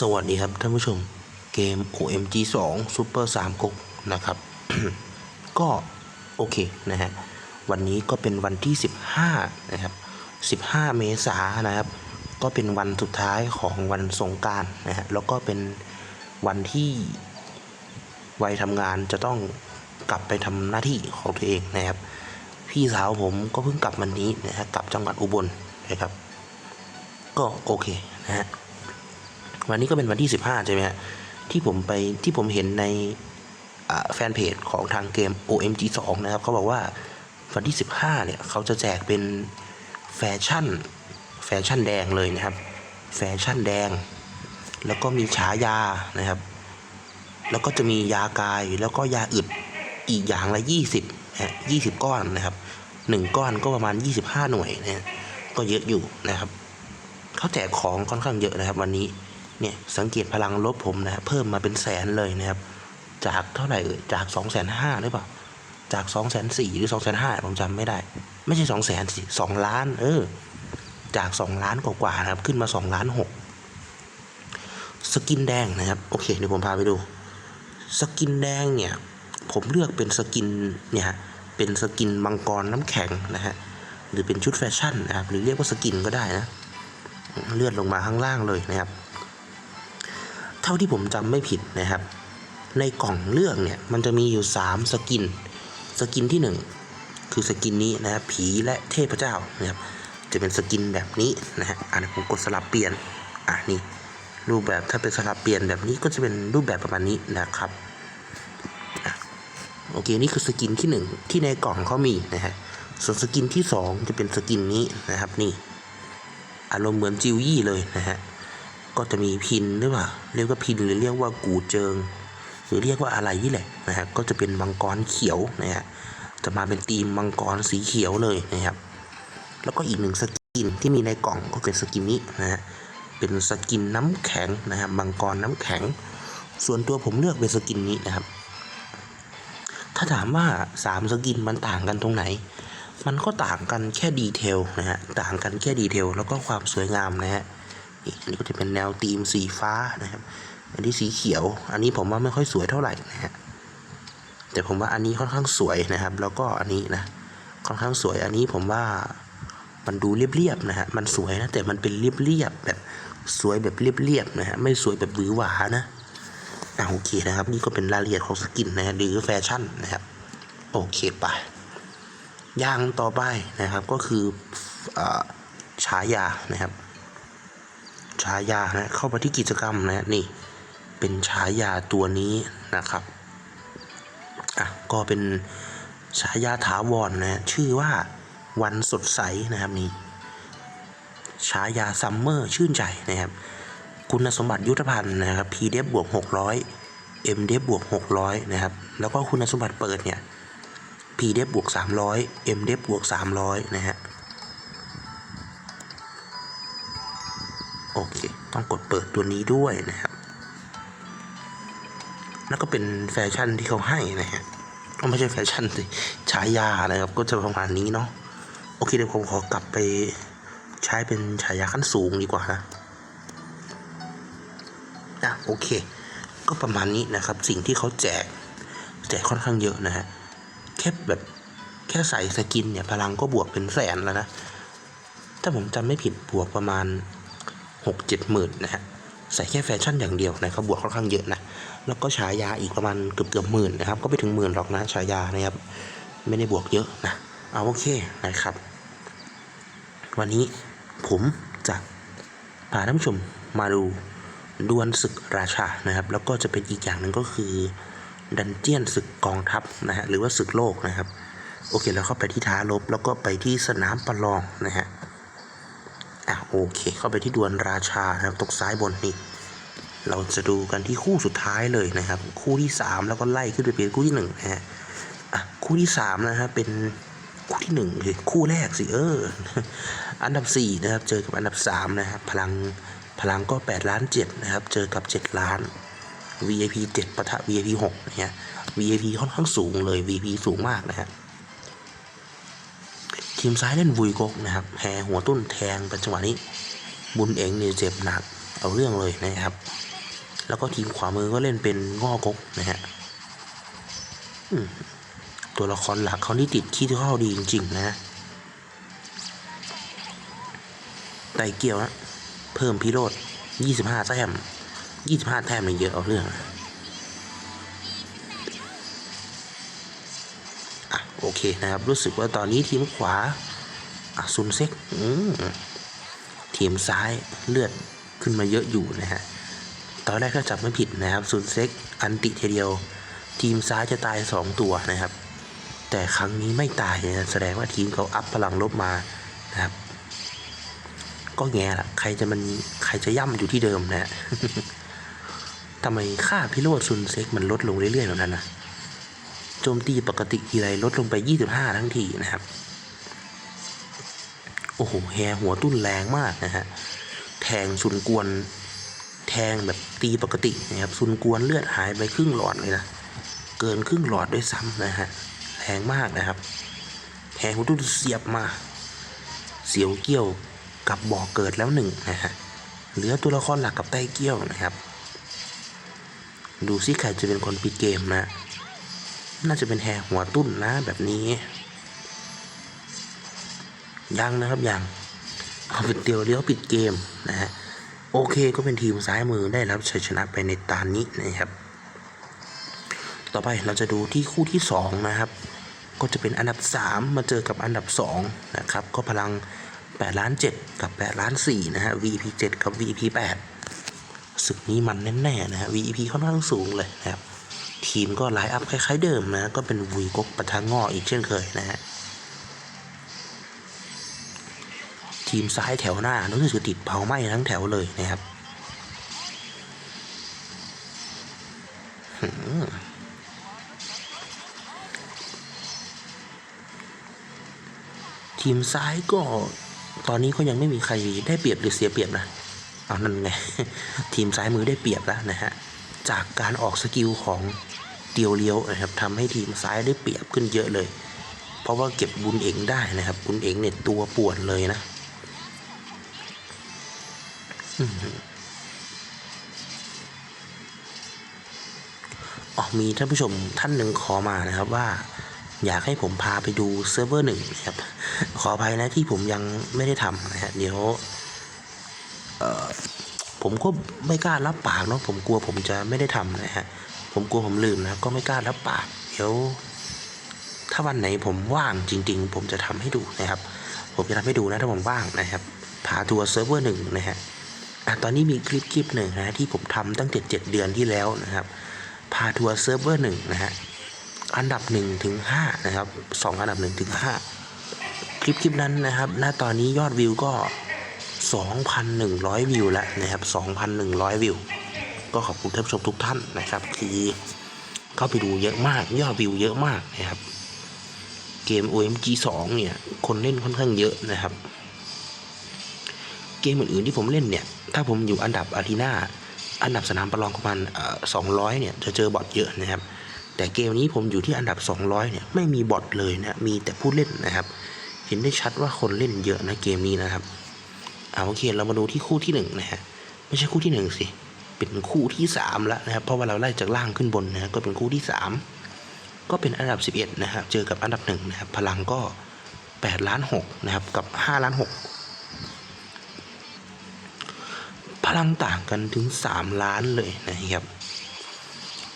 สวัสดีครับท่านผู้ชมเกม OMG 2 Super 3ก๊กนะครับ ก็โอเคนะฮะวันนี้ก็เป็นวันที่ 15 นะครับ 15 เมษายนนะครับ ก็เป็นวันสุดท้ายของวันสงการนะฮะแล้วก็เป็นวันที่วัยทำงานจะต้องกลับไปทำหน้าที่ของตัวเองนะครับ พี่สาวผมก็เพิ่งกลับวันนี้นะฮะกลับจังหวัดอุบลนะครับ ก็โอเคนะฮะ วันนี้ก็เป็นวันที่ 15 ใช่ไหมฮะที่ผมไปที่ผมเห็นในแฟนเพจของทางเกม OMG 2 นะครับเขาบอกว่าวันที่ 15 เนี่ยเขาจะแจกเป็นแฟชั่นแฟชั่นแดงเลยนะครับ แฟชั่นแดง แล้วก็มีฉายานะครับ แล้วก็จะมียากายแล้วก็ยาอึดอีกอย่างละ 20ฮะ20 ก้อนนะครับ 1 ก้อนก็ประมาณ 25 หน่วยนะฮะก็เยอะอยู่นะครับเขาแจกของค่อนข้างเยอะนะครับ วันนี้ เนี่ยสังเกตพลังลบผมนะเพิ่มมาเป็นแสนเลยนะครับ จากเท่าไหร่เอ่ยจากสองแสนห้าหรือเปล่าจากสองแสนสี่หรือสองแสนห้าผมจำไม่ได้ ไม่ใช่สองแสนสิสองล้าน เออ จากสองล้านกว่าๆนะครับ ขึ้นมาสองล้านหกสกินแดงนะครับ โอเคเดี๋ยวผมพาไปดู สกินแดงเนี่ย ผมเลือกเป็นสกินเนี่ยเป็นสกินมังกรน้ำแข็งนะฮะหรือเป็นชุดแฟชั่นนะครับหรือเรียกว่าสกินก็ได้นะ เลื่อนลงมาข้างล่างเลยนะครับ เท่าที่ผมจำไม่ผิดนะครับ ในกล่องเลือกเนี่ยมันจะมีอยู่ 3 สกิน สกินที่ 1 คือสกินนี้นะครับผีและเทพเจ้านะครับจะเป็นสกินแบบนี้นะฮะอะผมกดสลับเปลี่ยนอะนี่รูปแบบถ้าเป็นสลับเปลี่ยนแบบนี้ก็จะเป็นรูปแบบประมาณนี้นะครับโอเคนี่คือสกินที่ 1 ที่ในกล่องเขามีนะฮะส่วนสกินที่ 2 จะเป็นสกินนี้นะครับนี่อารมณ์เหมือนจิวยี่เลยนะฮะ ก็จะมีพินหรือเปล่าเรียกว่าพินหรือเรียกว่ากูเจิง หรือเรียกว่าอะไรนี่แหละนะฮะก็จะเป็นมังกรเขียวนะฮะจะมาเป็นธีมมังกรสีเขียวเลยนะครับ แล้วก็อีกหนึ่งสกินที่มีในกล่องก็เป็นสกินนี้นะฮะเป็นสกินน้ำแข็งนะฮะมังกรน้ำแข็ง ส่วนตัวผมเลือกเป็นสกินนี้นะครับ ถ้าถามว่าสามสกินมันต่างกันตรงไหนมันก็ต่างกันแค่ดีเทลนะฮะ ต่างกันแค่ดีเทลแล้วก็ความสวยงามนะฮะ อันนี้ก็จะเป็นแนวธีมสีฟ้านะครับ อันนี้สีเขียว อันนี้ผมว่าไม่ค่อยสวยเท่าไหร่นะฮะ แต่ผมว่าอันนี้ค่อนข้างสวยนะครับ แล้วก็อันนี้นะ ค่อนข้างสวย อันนี้ผมว่ามันดูเรียบๆนะฮะ มันสวยนะ แต่มันเป็นเรียบๆแบบสวยแบบเรียบๆนะฮะ ไม่สวยแบบหวือหวานะอะโอเคนะครับ นี่ก็เป็นรายละเอียดของสกินนะฮะหรือแฟชั่นนะครับ โอเคไปอย่างต่อไปนะครับก็คืออฉายานะครับ ฉายานะเข้ามาที่กิจกรรมนะนี่เป็นฉายาตัวนี้นะครับอะก็เป็นฉายาถาวรนะชื่อว่าวันสดใสนะครับนี่ฉายาซัมเมอร์ชื่นใจนะครับ คุณสมบัติยุทธภัณฑ์นะครับ p d f บวก600 m d f บวก600นะครับแล้วก็คุณสมบัติเปิดเนี่ย p d f บวก300 m d f บวก300นะฮะ ต้องกดเปิดตัวนี้ด้วยนะครับ แล้วก็เป็นแฟชั่นที่เขาให้นะฮะก็ไม่ใช่แฟชั่นสิฉายานะครับ ก็จะประมาณนี้เนาะ โอเคเดี๋ยวผมขอกลับไปใช้เป็นฉายาขั้นสูงดีกว่านะอะโอเค ก็ประมาณนี้นะครับ สิ่งที่เขาแจก แจกค่อนข้างเยอะนะฮะ แค่แบบแค่ใส่สกินเนี่ย พลังก็บวกเป็นแสนแล้วนะ ถ้าผมจำไม่ผิดบวกประมาณ หกเจ็ดหมื่นนะฮะใส่แค่แฟชั่นอย่างเดียวนะครับบวกค่อนข้างเยอะนะแล้วก็ฉายาอีกประมาณเกือบเกือบหมื่นนะครับก็ไปถึงหมื่นหรอกนะฉายานะครับไม่ได้บวกเยอะนะเอาโอเคนะครับ วันนี้ผมจะพาท่านผู้ชมมาดูดวลศึกราชานะครับ แล้วก็จะเป็นอีกอย่างหนึ่งก็คือดันเจียนศึกกองทัพนะฮะหรือว่าศึกโลกนะครับ โอเคแล้วเข้าไปที่ท้ารบแล้วก็ไปที่สนามประลองนะฮะ อะโอเค เข้าไปที่ดวลราชานะครับตรงซ้ายบนนี่เราจะดูกันที่คู่สุดท้ายเลยนะครับ คู่ที่สามแล้วก็ไล่ขึ้นไปเป็นคู่ที่หนึ่งนะฮะอะคู่ที่สามนะฮะเป็นคู่ที่หนึ่งคือคู่แรกสิเอออันดับสี่นะครับเจอกับอันดับสามนะครับพลังพลังก็แปดล้านเจ็ดนะครับเจอกับเจ็ดล้าน VIP 7ปะทะ VIP 6นะฮะ VIP ค่อนข้างสูงเลย VIP สูงมากนะฮะ ทีมซ้ายเล่นวุยกกนะครับแหหัวตุ้นแทงเป็นจังหวะนี้ บุญเองเนี่ยเจ็บหนักเอาเรื่องเลยนะครับ แล้วก็ทีมขวามือก็เล่นเป็นงอกกนะฮะตัวละครหลักเขานี่ติดขี้ที่เข้าดีจริง ๆ นะไตเกียวนะเพิ่มพิโรธ25 แต้ม 25 แต้มมันเยอะเอาเรื่องนะ โอเคนะครับ รู้สึกว่าตอนนี้ทีมขวาอะซุนเซ็กทีมซ้ายเลือดขึ้นมาเยอะอยู่นะฮะตอนแรกถ้าจับไม่ผิดนะครับซุนเซ็กอันติทีเดียว ทีมซ้ายจะตาย 2 ตัวนะครับ แต่ครั้งนี้ไม่ตายนะแสดงว่าทีมเขาอัพพลังลบมานะครับ ก็แง่ละใครจะมันใครจะย่ำอยู่ที่เดิมนะฮะทำไมค่าพิโรธซุนเซ็กมันลดลงเรื่อยๆแบบนั้นนะ โจมตีปกติทีไรลดลงไป 25 ทั้งทีนะครับ โอ้โหแฮหัวตุ้นแรงมากนะฮะ แทงซุนกวน แทงแบบตีปกตินะครับซุนกวนเลือดหายไปครึ่งหลอดเลยนะ เกินครึ่งหลอดด้วยซ้ำนะฮะ แรงมากนะครับ แทงหัวตุ้นเสียบมา เสียวเกี้ยวกับบ่อเกิดแล้วหนึ่งนะฮะ เหลือตัวละครหลักกับไต้เกี้ยวนะครับ ดูซิใครจะเป็นคนปิดเกมนะ น่าจะเป็นแฮหัวตุ้นนะแบบนี้ยังนะครับยังเอาเป็นเตียวเลี้ยวปิดเกมนะฮะโอเคก็เป็นทีมซ้ายมือได้รับชัยชนะไปในตานี้นะครับ ต่อไปเราจะดูที่คู่ที่ 2 นะครับ ก็จะเป็นอันดับ 3 มาเจอกับอันดับ 2 นะครับ ก็พลัง8ล้าน7กับ8ล้าน4นะฮะ VP 7 กับ VP 8ศึกนี้มันแน่ๆนะฮะ VP ค่อนข้างสูงเลยนะครับ ทีมก็ไลน์อัพคล้ายๆเดิมนะ ก็เป็นวุยกกปะทะงออีกเช่นเคยนะฮะ ทีมซ้ายแถวหน้ารู้สึกติดเผาไหม้ทั้งแถวเลยนะครับทีมซ้ายก็ตอนนี้ก็ยังไม่มีใครได้เปรียบหรือเสียเปรียบนะ เอานั่นไง ทีมซ้ายมือได้เปรียบแล้วนะฮะ จากการออกสกิลของเตียวเลี้ยวนะครับทำให้ทีมซ้ายได้เปรียบขึ้นเยอะเลย เพราะว่าเก็บบุญเองได้นะครับ บุญเองเนี่ยตัวป่วนเลยนะอ๋อมีท่านผู้ชมท่านหนึ่งขอมานะครับว่า อยากให้ผมพาไปดูเซิร์ฟเวอร์หนึ่งนะครับ ขออภัยนะที่ผมยังไม่ได้ทำนะฮะเดี๋ยว ผมก็ไม่กล้ารับปากเนาะผมกลัวผมจะไม่ได้ทำนะฮะผมกลัวผมลืมนะก็ไม่กล้ารับปากเดี๋ยวถ้าวันไหนผมว่างจริง ๆ ผมจะทำให้ดูนะครับ ผมจะทำให้ดูนะถ้าผมว่างนะครับพาทัวร์เซิร์ฟเวอร์หนึ่งนะฮะอะตอนนี้มีคลิปคลิปหนึ่งนะที่ผมทำตั้งแต่เจ็ดเดือนที่แล้วนะครับพาทัวร์เซิร์ฟเวอร์หนึ่งนะฮะอันดับหนึ่งถึงห้านะครับสองอันดับหนึ่งถึงห้าคลิปคลิปนั้นนะครับ ณตอนนี้ยอดวิวก็ 2,100 วิวแล้วนะครับ 2,100 วิว ก็ขอบคุณท่านผู้ชมทุกท่านนะครับ ที่เข้าไปดูเยอะมากยอดวิวเยอะมากนะครับ เกม OMG 2 เนี่ย คนเล่นค่อนข้างเยอะนะครับ เกมอื่นๆที่ผมเล่นเนี่ย ถ้าผมอยู่อันดับอารีนาอันดับสนามประลองประมาณสองร้อยเนี่ยจะเจอบอทเยอะนะครับ แต่เกมนี้ผมอยู่ที่อันดับ 200 เนี่ยไม่มีบอทเลยนะมีแต่ผู้เล่นนะครับ เห็นได้ชัดว่าคนเล่นเยอะนะเกมนี้นะครับ อาโอเคเรามาดูที่คู่ที่หนึ่งนะฮะไม่ใช่คู่ที่หนึ่งสิ เป็นคู่ที่สามแล้วนะครับเพราะว่าเราไล่จากล่างขึ้นบนนะก็เป็นคู่ที่สามก็เป็นอันดับ 11นะครับเจอกับอันดับหนึ่งนะครับพลังก็8ล้าน6นะครับกับ5ล้าน6พลังต่างกันถึง 3 ล้านเลยนะครับ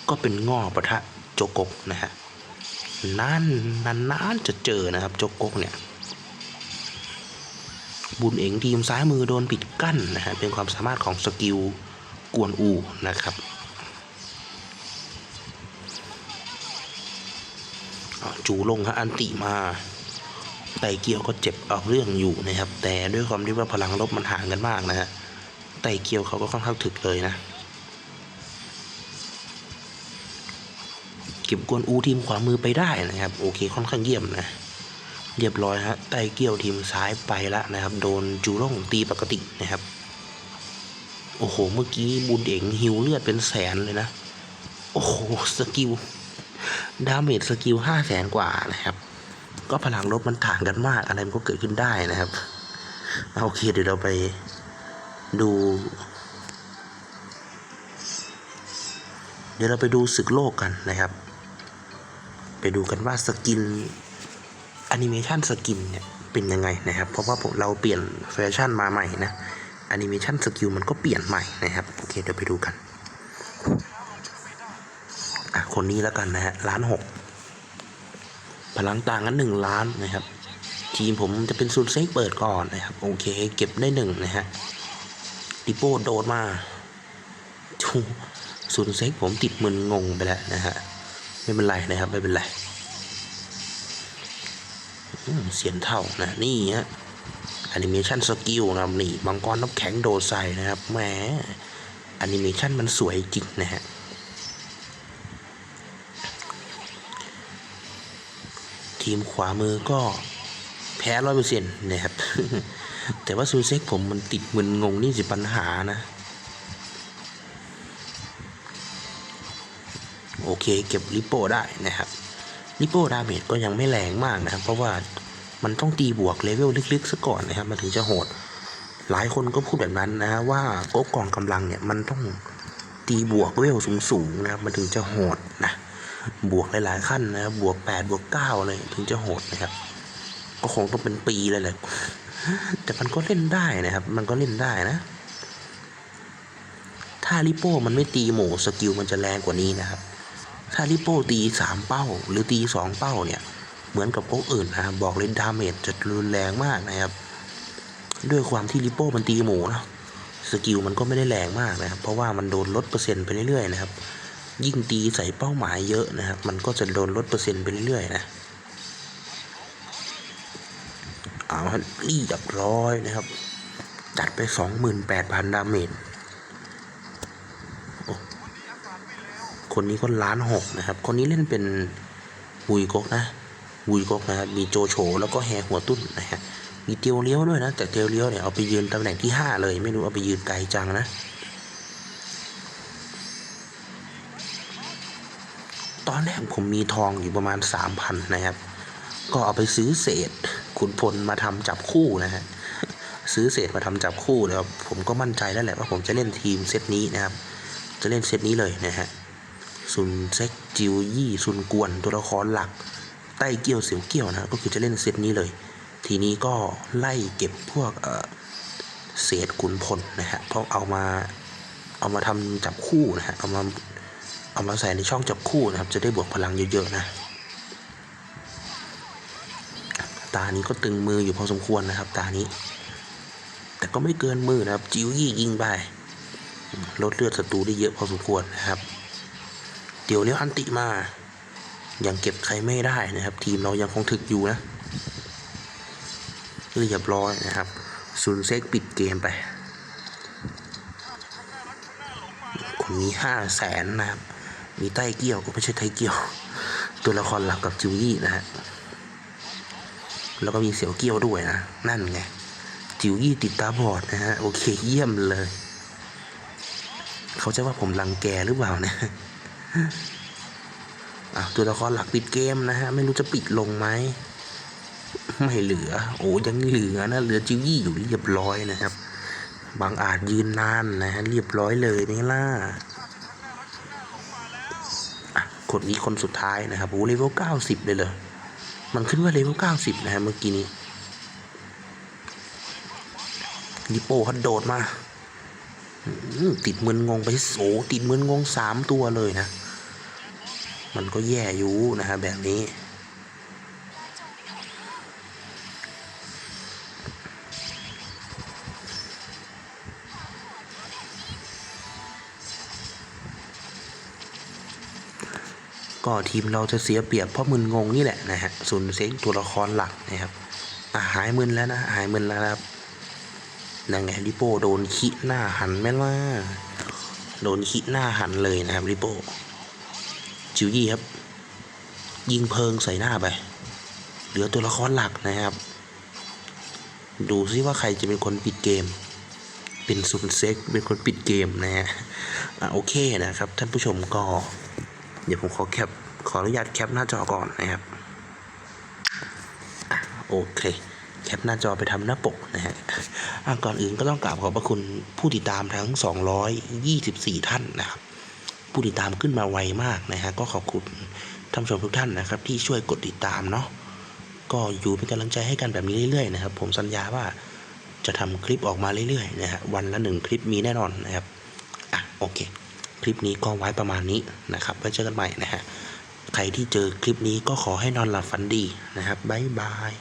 ก็เป็นง่อปะทะโจกกนะฮะนานนานนานจะเจอนะครับโจกกเนี่ย บุญเองทีมซ้ายมือโดนปิดกั้นนะฮะเป็นความสามารถของสกิลกวนอูนะครับจูลงฮะอันติมาไตเกียวก็เจ็บเอาเรื่องอยู่นะครับ แต่ด้วยความที่ว่าพลังลบมันห่างกันมากนะฮะไต่เกียวเขาก็ค่อนข้างถึกเลยนะ เก็บกวนอูทีมขวามือไปได้นะครับ โอเคค่อนข้างเยี่ยมนะ เรียบร้อยฮะไตเกี่ยวทีมซ้ายไปละนะครับ โดนจูร่งตีปกตินะครับ โอ้โห เมื่อกี้บุญเอ๋งหิวเลือดเป็นแสนเลยนะ โอ้โห สกิล ดาเมจสกิลห้าแสนกว่านะครับ ก็พลังลบมันต่างกันมากอะไรมันก็เกิดขึ้นได้นะครับโอเคเดี๋ยวเราไปดูเดี๋ยวเราไปดูศึกโลกกันนะครับ ไปดูกันว่าสกิล แอนิเมชันสกินเนี่ยเป็นยังไงนะครับ เพราะว่าผมเราเปลี่ยนแฟชั่นมาใหม่นะแอนิเมชันสกิลมันก็เปลี่ยนใหม่นะครับ โอเคเดี๋ยวไปดูกันอะคนนี้แล้วกันนะฮะล้านหกพลังต่างกันหนึ่งล้านนะครับ ทีมผมจะเป็นซูนเซ็กเปิดก่อนนะครับ โอเค เก็บได้หนึ่งนะฮะดิโป้โดดมาชูซูนเซ็กผมติดมึนงงไปแล้วนะฮะไม่เป็นไรนะครับ ไม่เป็นไร เสียนเท่านะนี่ฮะแอนิเมชันสกิลนะครับนี่มังกรน้ำแข็งโดดใส่นะครับแหมแอนิเมชันมันสวยจริงนะฮะทีมขวามือก็แพ้ร้อยเปอร์เซ็นต์นะครับ แต่ว่าซูเซ็กผมมันติดมึนงงนี่สิปัญหานะ โอเคเก็บลิโป้ได้นะครับลิโป้ดาเมจก็ยังไม่แรงมากนะครับ เพราะว่า มันต้องตีบวกเลเวลลึกๆซะก่อนนะครับมันถึงจะโหด หลายคนก็พูดแบบนั้นนะว่าโก๊กกองกำลังเนี่ยมันต้องตีบวกเวลสูงๆนะครับมันถึงจะโหดนะบวกหลายๆขั้นนะบวกแปดบวกเก้าอะไรถึงจะโหดนะครับ ก็คงต้องเป็นปีเลยแหละแต่มันก็เล่นได้นะครับ มันก็เล่นได้นะ ถ้าลิโป้มันไม่ตีหมูสกิลมันจะแรงกว่านี้นะครับ ถ้าลิโป้ตีสามเป้า หรือตีสองเป้าเนี่ย เหมือนกับโก๊กอื่นนะครับบอกเลยดาเมจจะรุนแรงมากนะครับ ด้วยความที่ลิโป้มันตีหมูนะสกิลมันก็ไม่ได้แรงมากนะครับ เพราะว่ามันโดนลดเปอร์เซ็นต์ไปเรื่อยๆนะครับ ยิ่งตีใส่เป้าหมายเยอะนะครับ มันก็จะโดนลดเปอร์เซ็นต์ไปเรื่อยๆนะเอาฮะรีดับร้อยนะครับ จัดไปสองหมื่นแปดพันดาเมจคนนี้ก็ล้านหกนะครับ คนนี้เล่นเป็นวุยกกนะ วุยกกนะครับมีโจโฉแล้วก็แฮหัวตุ้นนะฮะมีเตียวเลี้ยวด้วยนะ แต่เตียวเลี้ยวเนี่ยเอาไปยืนตำแหน่งที่ห้าเลย ไม่รู้เอาไปยืนไกลจังนะ ตอนแรกผมมีทองอยู่ประมาณสามพันนะครับ ก็เอาไปซื้อเศษขุนพลมาทำจับคู่นะฮะซื้อเศษมาทำจับคู่แล้วผมก็มั่นใจแล้วแหละว่าผมจะเล่นทีมเซตนี้นะครับ จะเล่นเซตนี้เลยนะฮะซุนเซ็กจิวยี่ซุนกวนตัวละครหลัก ใต้เกี้ยวเสียวเกี้ยวนะก็คือจะเล่นเซตนี้เลย ทีนี้ก็ไล่เก็บพวกเศษขุนพลนะฮะเพราะเอามาเอามาทำจับคู่นะฮะเอามาเอามาใส่ในช่องจับคู่นะครับจะได้บวกพลังเยอะๆนะ ตานี้ก็ตึงมืออยู่พอสมควรนะครับ ตานี้ แต่ก็ไม่เกินมือนะครับ จิวยี่ยิงไปลดเลือดศัตรูได้เยอะพอสมควรนะครับ เดี๋ยวเลี้ยวอันติมา ยังเก็บใครไม่ได้นะครับ ทีมเรายังคงถึกอยู่นะเรียบร้อยนะครับซุนเซ็กปิดเกมไป คนนี้ห้าแสนนะครับ มีไต้เกี้ยวก็ไม่ใช่ไทเกี้ยว ตัวละครหลักกับจิวยี่นะฮะแล้วก็มีเสี่ยวเกี้ยวด้วยนะ นั่นไง จิวยี่ติดตาบอดนะฮะ โอเคเยี่ยมเลย เขาจะว่าผมรังแกหรือเปล่าเนะ อะตัวละครหลักปิดเกมนะฮะ ไม่รู้จะปิดลงไหม ไม่เหลือ โอ้ยังเหลือนะ เหลือจิวยี่อยู่เรียบร้อยนะครับ บางอาจยืนนานนะฮะ เรียบร้อยเลยนี่ล่ะคนนี้คนสุดท้ายนะครับโอ้เลเวลเก้าสิบเลยเลย มันขึ้นว่าเลเวลเก้าสิบนะฮะเมื่อกี้นี้ลิโป้ฮัดโดดมา ติดมึนงงไปโอ้ติดมึนงงสามตัวเลยนะ มันก็แย่อยู่นะฮะแบบนี้ ก็ทีมเราจะเสียเปรียบเพราะมึนงงนี่แหละนะฮะส่วนเซ็กตัวละครหลักนะครับอะหายมึนแล้วนะหายมึนแล้วครับนั่นไงลิโป้โดนขี้หน้าหันแม่นว่าโดนขี้หน้าหันเลยนะครับลิโป้ จิวยี่ครับ ยิงเพลิงใส่หน้าไป เหลือตัวละครหลักนะครับ ดูซิว่าใครจะเป็นคนปิดเกม เป็นซุนเซ็กเป็นคนปิดเกมนะฮะโอเคนะครับ ท่านผู้ชมก็ เดี๋ยวผมขอแคปขออนุญาตแคปหน้าจอก่อนนะครับอโอเคแคปหน้าจอไปทำหน้าปกนะฮะอะก่อนอื่นก็ต้องกราบขอบพระคุณผู้ติดตามทั้ง 224 ท่านนะครับ ผู้ติดตามขึ้นมาไวมากนะฮะก็ขอบคุณท่านผู้ชมทุกท่านนะครับ ที่ช่วยกดติดตามเนาะก็อยู่เป็นกำลังใจให้กันแบบนี้เรื่อยๆนะครับ ผมสัญญาว่าจะทำคลิปออกมาเรื่อยๆนะฮะวันละหนึ่งคลิปมีแน่นอนนะครับอะโอเค คลิปนี้ก็ไว้ประมาณนี้นะครับไว้เจอกันใหม่นะฮะใครที่เจอคลิปนี้ก็ขอให้นอนหลับฝันดีนะครับบ๊ายบาย